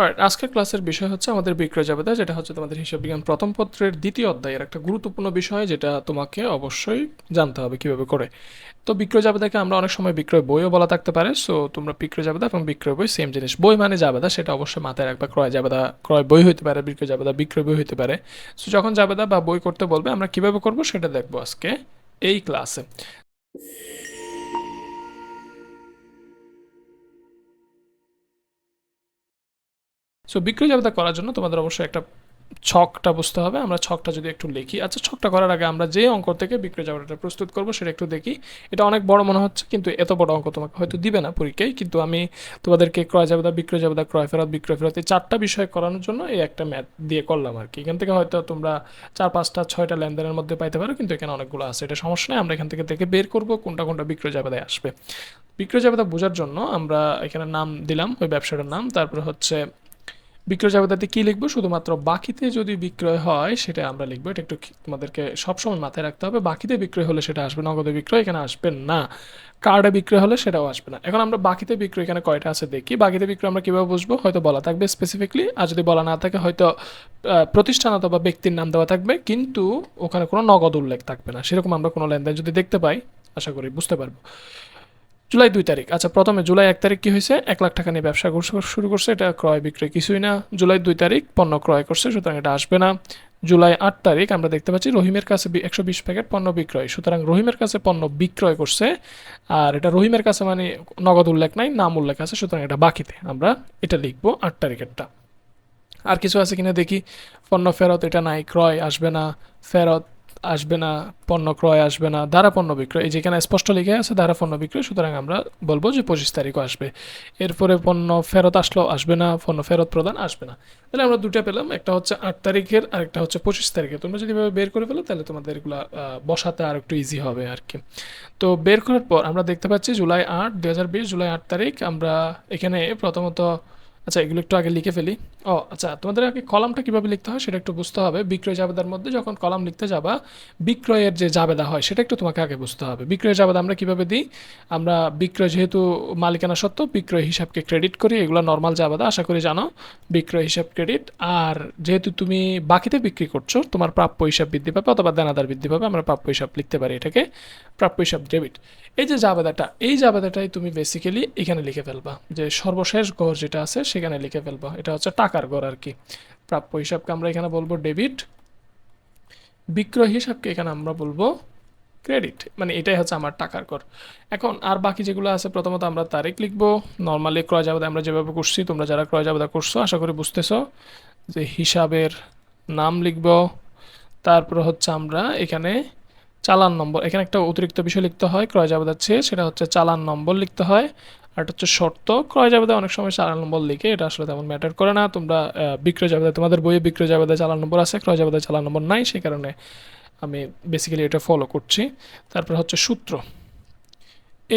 Alright, আজকের ক্লাসের বিষয় হচ্ছে আমাদের বিক্রয় জাবেদা যেটা হচ্ছে তোমাদের হিসাব বিজ্ঞান প্রথম পত্রের দ্বিতীয় অধ্যায়ের একটা গুরুত্বপূর্ণ বিষয় যেটা তোমাকে অবশ্যই জানতে হবে কীভাবে করে। তো বিক্রয় জাবেদাকে আমরা অনেক সময় বিক্রয় বইও বলা থাকতে পারে সো তোমরা বিক্রয় জাবেদা এবং বিক্রয় বই সেম জিনিস। বই মানে জাবেদা সেটা অবশ্যই মাথায় রাখবা ক্রয় জাবেদা ক্রয় বই হতে পারে বিক্রয় জাবেদা বিক্রয় বই হতে পারে। সো যখন জাবেদা বা বই করতে বলবে আমরা কীভাবে করব সেটা দেখব আজকে এই ক্লাসে সো বিক্রয় জাবেদা করার জন্য তোমাদের অবশ্যই একটা ছকটা বুঝতে হবে। আমরা ছকটা যদি একটু লিখি। আচ্ছা ছকটা করার আগে আমরা যে অঙ্ক থেকে বিক্রয় জাবেদাটা প্রস্তুত করব সেটা একটু দেখি। এটা অনেক বড় মনে হচ্ছে, কিন্তু এত বড় অঙ্ক তোমাকে হয়তো দিবে না পরীক্ষায়। কিন্তু আমি তোমাদেরকে ক্রয় জাবেদা, বিক্রয় জাবেদা, ক্রয় ফেরত, বিক্রয় ফেরত এই চারটা বিষয় করানোর জন্য এই একটা ম্যাথ দিয়ে করলাম আর কি। এখান থেকে হয়তো তোমরা চার, পাঁচটা, ছয়টা লেনদেনের মধ্যে পাইতে পারো, কিন্তু এখানে অনেকগুলো আছে। এটা সমস্যা নেই, আমরা এখান থেকে দেখে বের করব কোনটা কোনটা বিক্রয় জাবেদায় আসবে। বিক্রয় জাবেদা বোঝার জন্য আমরা এখানে নাম দিলাম, ওই ব্যবসাটার নাম। তারপরে হচ্ছে বিক্রয় জাবেদাতে কি লিখব? শুধুমাত্র বাকিতে যদি বিক্রয় হয়, সেটা আমরা লিখব। এটা একটু তোমাদেরকে সবসময় মাথায় রাখতে হবে। বাকিতে বিক্রয় হলে সেটা আসবে, নগদে বিক্রয় এখানে আসবে না। কার্ডে বিক্রয় হলে সেটাও আসবে না। এখন আমরা বাকিতে বিক্রয় এখানে কয়টা আছে দেখি। বাকিতে বিক্রয় আমরা কীভাবে বুঝব? হয়তো বলা থাকবে স্পেসিফিকলি আর যদি বলা না থাকে, হয়তো প্রতিষ্ঠান অথবা ব্যক্তির নাম দেওয়া থাকবে, কিন্তু ওখানে কোনো নগদ উল্লেখ থাকবে না। সেরকম আমরা কোনো লেনদেন যদি দেখতে পাই, আশা করি বুঝতে পারব। জুলাই দুই তারিখ। আচ্ছা প্রথমে জুলাই এক তারিখ কি হয়েছে? এক লাখ টাকা নিয়ে ব্যবসা শুরু করছে, এটা ক্রয় বিক্রয় কিছুই না। জুলাই দুই তারিখ, পণ্য ক্রয় করছে, সুতরাং এটা আসবে না। জুলাই আট তারিখ আমরা দেখতে পাচ্ছি রহিমের কাছে একশো বিশ প্যাকেট পণ্য বিক্রয়। সুতরাং রহিমের কাছে পণ্য বিক্রয় করছে, আর এটা রহিমের কাছে মানে নগদ উল্লেখ নাই, নাম উল্লেখ আছে, সুতরাং এটা বাকিতে আমরা এটা লিখব আট তারিখেরটা। আর কিছু আছে কিনা দেখি? পণ্য ফেরত, এটা নাই, ক্রয় আসবে না, ফেরত আসবে না, পণ্য ক্রয় আসবে না, ধারা পণ্য বিক্রয়, এই যেখানে স্পষ্ট লিখে আছে ধারা পণ্য বিক্রয়, সুতরাং আমরা বলব যে পঁচিশ তারিখও আসবে। এরপরে পণ্য ফেরত আসলো আসবে না, পণ্য ফেরত প্রদান আসবে না। তাহলে আমরা দুটো পেলাম, একটা হচ্ছে আট তারিখের আর একটা হচ্ছে পঁচিশ তারিখে তোমরা যদি বের করে ফেলো, তাহলে তোমাদের এগুলো বসাতে আর একটু ইজি হবে আর কি। তো বের করার পর আমরা দেখতে পাচ্ছি, জুলাই আট দু জুলাই আট তারিখ, আমরা এখানে প্রথমত আচ্ছা এগুলো একটু আগে লিখে ফেলি। ও আচ্ছা তোমাদের আগে কলামটা কীভাবে লিখতে হয় সেটা একটু বুঝতে হবে। বিক্রয় জাবেদার মধ্যে যখন কলাম লিখতে যাবা, বিক্রয়ের যে জাবেদা হয় সেটা একটু তোমাকে আগে বুঝতে হবে। বিক্রয় জাবেদা আমরা কীভাবে দিই? আমরা বিক্রয় যেহেতু মালিকানা সত্ত্ব, বিক্রয় হিসাবকে ক্রেডিট করি, এগুলো নর্মাল জাবেদা। আশা করি জানো, বিক্রয় হিসাব ক্রেডিট আর যেহেতু তুমি বাকিতে বিক্রি করছ, তোমার প্রাপ্য হিসাব বৃদ্ধি পাবে অথবা দেনাদার বৃদ্ধি পাবে, আমরা প্রাপ্য হিসাব লিখতে পারি এটাকে, প্রাপ্য হিসাব ডেবিট এই যে জাবেদাটা, এই জাবেদাটাই তুমি বেসিক্যালি এখানে লিখে ফেলবা। যে সর্বশেষ গড় যেটা আছে সেখানে লিখে ফেলব। এটা হচ্ছে টাকার গড় আর কি। প্রাপ্য হিসাবকে আমরা এখানে বলব ডেবিট। বিক্রয় হিসাবকে এখানে আমরা বলব ক্রেডিট। মানে এটাই হচ্ছে আমার টাকার কর এখন আর বাকি যেগুলো আছে, প্রথমত আমরা তারিখ লিখব। নর্মালি ক্রয় জাবেদা আমরা যেভাবে করছি, তোমরা যারা ক্রয় জাবেদা করছ, আশা করি বুঝতেছো যে হিসাবের নাম লিখব। তারপর হচ্ছে আমরা এখানে চালান নম্বর, এখানে একটা অতিরিক্ত বিষয় লিখতে হয়, ক্রয় জাবেদার চেয়ে, সেটা হচ্ছে চালান নম্বর লিখতে হয়। আর হচ্ছে শর্ত। ক্রয় জাবেদা অনেক সময় চালান নম্বর লিখে এটা আসলে তেমন ম্যাটার করে না। তোমরা বিক্রয় জাবেদা তোমাদের বইয়ে বিক্রয় জাবেদা চালান নম্বর আছে, ক্রয় জাবেদা চালান নম্বর নাই, সেই কারণে আমি বেসিক্যালি এটা ফলো করছি। তারপর হচ্ছে সূত্র।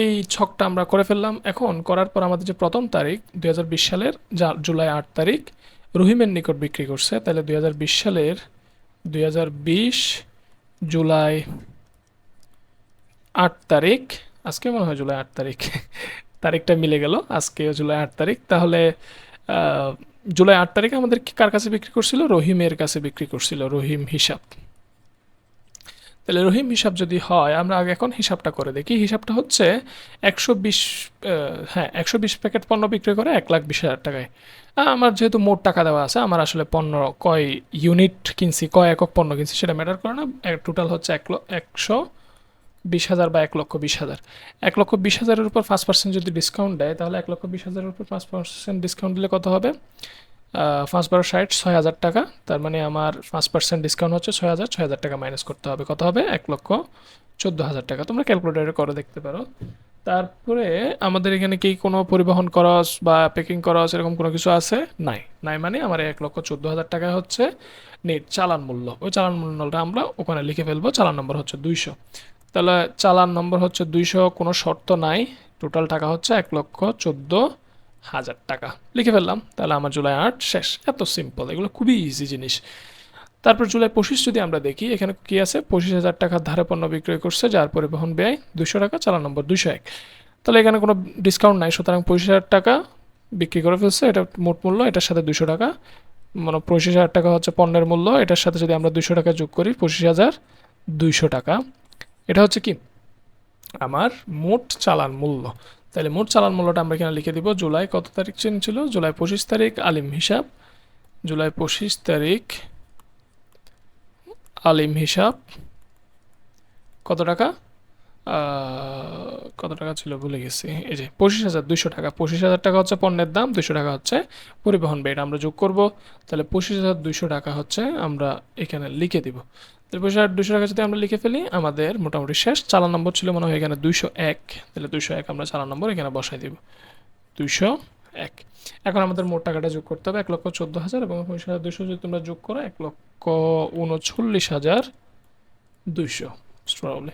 এই ছকটা আমরা করে ফেললাম। এখন করার পর আমাদের যে প্রথম তারিখ, দুই হাজার বিশ সালের যা, জুলাই আট তারিখ, রহিমের নিকট বিক্রি করছে। তাহলে দুই হাজার বিশ সালের দুই হাজার বিশ জুলাই আট তারিখ, আজকে মনে হয় জুলাই আট তারিখ। তারিখটা মিলে গেল আজকেও জুলাই আট তারিখ। তাহলে জুলাই আট তারিখে আমাদের কার কাছে বিক্রি করছিল? রহিমের কাছে বিক্রি করছিল, রহিম হিসাব। তাহলে রহিম হিসাব যদি হয়, আমরা আগে এখন হিসাবটা করে দেখি। হিসাবটা হচ্ছে একশো বিশ হ্যাঁ একশো বিশ প্যাকেট পণ্য বিক্রি করে এক লাখ বিশ হাজার টাকায়। আমার যেহেতু মোট টাকা দেওয়া আছে, আমার আসলে পণ্য কয় ইউনিট কিনছি, কয় একক পণ্য কিনছি সেটা ম্যাটার করে না। টোটাল হচ্ছে এক একশো বিশ হাজার বা এক লক্ষ বিশ হাজার। এক লক্ষ বিশ হাজারের উপর পাঁচ পার্সেন্ট যদি ডিসকাউন্ট দেয়, তাহলে এক লক্ষ বিশ হাজারের উপর পাঁচ পার্সেন্ট ডিসকাউন্ট দিলে কত হবে? পাঁচ বারো ষাট, ছয় হাজার টাকা। তার মানে আমার পাঁচ পার্সেন্ট ডিসকাউন্ট হচ্ছে ছয় হাজার ছয় হাজার টাকা মাইনাস করতে হবে। কত হবে? এক লক্ষ চোদ্দ হাজার টাকা। তোমরা ক্যালকুলেটারে করে দেখতে পারো। তারপরে আমাদের এখানে কি কোনো পরিবহন খরচ বা প্যাকিং খরচ এরকম কোনো কিছু আছে? নাই। নাই মানে আমার এক লক্ষ চোদ্দ হাজার টাকা হচ্ছে নেট চালান মূল্য। ওই চালান মূল্যটা আমরা ওখানে লিখে ফেলব। চালান নম্বর হচ্ছে দুইশো। তাহলে চালান নম্বর হচ্ছে দুইশো, কোনো শর্ত নাই। টোটাল টাকা হচ্ছে এক লক্ষ চোদ্দ হাজার টাকা। লিখে ফেললাম, তাহলে আমার জুলাই আট শেষ। এত সিম্পল এগুলো খুবই ইজি জিনিস। তারপর জুলাই পঁচিশ যদি আমরা দেখি, এখানে কি আছে? পঁচিশ হাজার টাকার ধারে পণ্য বিক্রয় করছে, যার পরিবহন ব্যয় দুশো টাকা, চালান নম্বর দুশো এক। তাহলে এখানে কোনো ডিসকাউন্ট নাই, সুতরাং পঁচিশ হাজার টাকা বিক্রি করে ফেলছে, এটা মোট মূল্য, এটার সাথে দুশো টাকা। মানে পঁচিশ হাজার টাকা হচ্ছে পণ্যের মূল্য, এটার সাথে যদি আমরা দুশো টাকা যোগ করি, পঁচিশ হাজার দুইশো টাকা। এটা হচ্ছে কি? আমার মোট চালান মূল্য। তাহলে মোট চালান মূল্যটা আমরা এখানে লিখে দিব, জুলাই কত তারিখ চেন ছিল? জুলাই পঁচিশ তারিখ আলিম হিসাব। জুলাই পঁচিশ তারিখ আলিম হিসাব। কত টাকা? কত টাকা ছিল ভুলে গেছি। এই যে পঁচিশ হাজার দুইশো টাকা। পঁচিশ হাজার টাকা হচ্ছে পণ্যের দাম, দুইশো টাকা হচ্ছে পরিবহন ব্যয়। আমরা যোগ করব। তাহলে পঁচিশ হাজার দুইশো টাকা হচ্ছে আমরা এখানে লিখে দিব। হাজার দুইশো টাকা যদি আমরা লিখে ফেলি, আমাদের মোটামুটি শেষ। চালান নম্বর ছিল মনে হয় এখানে দুইশো এক। তাহলে দুইশো এক আমরা চালান নম্বর এখানে বসাই দিব। দুইশো এক। এখন আমাদের মোট টাকাটা যোগ করতে হবে এক লক্ষ চোদ্দ হাজার এবং পঁচিশ হাজার দুইশো যদি তোমরা যোগ করো এক লক্ষ উনচল্লিশ হাজার দুইশো প্রবলি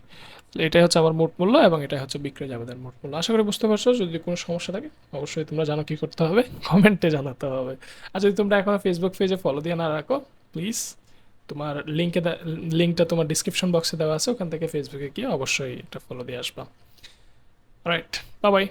এটাই হচ্ছে আমার মোট মূল্য এবং এটাই হচ্ছে বিক্রয় জাবেদের মোট মূল্য। আশা করি বুঝতে পারছ, যদি কোনো সমস্যা থাকে, অবশ্যই তোমরা জানো কি করতে হবে, কমেন্টে জানাতে হবে। আর যদি তোমরা এখনও ফেসবুক পেজে ফলো দিয়ে না রাখো প্লিজ তোমার লিঙ্কে লিঙ্কটা তোমার ডিসক্রিপশন বক্সে দেওয়া আছে, ওখান থেকে ফেসবুকে গিয়ে অবশ্যই একটা ফলো দিয়ে আসবা। Right by